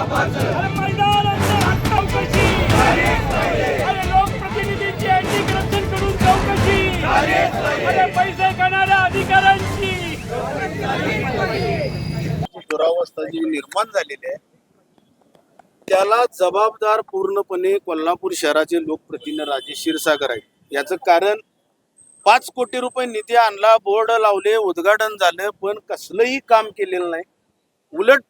अरे चौकशी. अरे लोकप्रतिनिधींची करून चौकशी अरे पैसे खाणाऱ्या अधिकाऱ्यांची दुरावस्था जी निर्माण झालेली आहे त्याला जबाबदार पूर्णपणे कोल्हापूर शहराचे लोकप्रतिनिधी राजे क्षीरसागर आहेत याचं कारण पाच कोटी रुपये निधी आणला बोर्ड लावले उद्घाटन झालं पण कसलंही काम केलेलं नाही उलट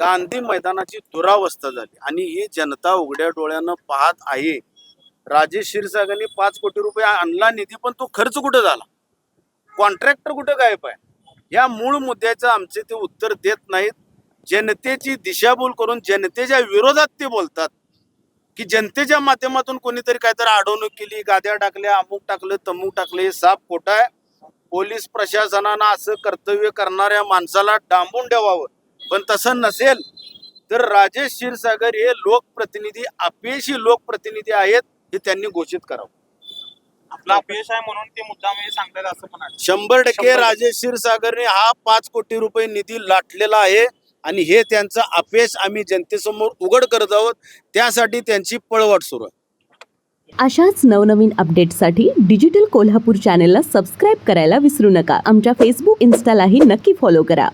गांधी मैदानाची दुरावस्था झाली आणि ही जनता उघड्या डोळ्यानं पाहत आहे. राजेश क्षीरसागरने पाच कोटी रुपये आणला निधी पण तो खर्च कुठं झाला? कॉन्ट्रॅक्टर कुठं गायब आहे? या मूळ मुद्द्याचं आमचे ते उत्तर देत नाहीत. जनतेची दिशाभूल करून जनतेच्या विरोधात ते बोलतात की जनतेच्या माध्यमातून कोणीतरी काहीतरी अडवणूक केली गाद्या टाकल्या अमुक टाकलं तमुक टाकलं हे साप खोटा आहे. पोलीस प्रशासनानं असं कर्तव्य करणाऱ्या माणसाला डांबून ठेवावं. पण तसं नसेल तर राजेश क्षीरसागर हे लोकप्रतिनिधी अपयशी लोकप्रतिनिधी आहेत हे त्यांनी घोषित करावं. आपला अपयश आहे म्हणून ते मुद्दाम हे सांगतात असं पण आहे. शंभर टक्के शंभर टक्के. राजेश क्षीरसागरने हा पाच कोटी रुपये निधी लाटलेला आहे आणि हे त्यांचं अपयश आम्ही जनतेसमोर उघड करत आहोत. त्यासाठी त्यांची पळवाट सुरू आहे. अशाच नवनवीन अपडेट्ससाठी डिजिटल कोल्हापूर चॅनेलला सबस्क्राईब करायला विसरू नका. आमच्या फेसबुक इन्स्टालाही नक्की फॉलो करा.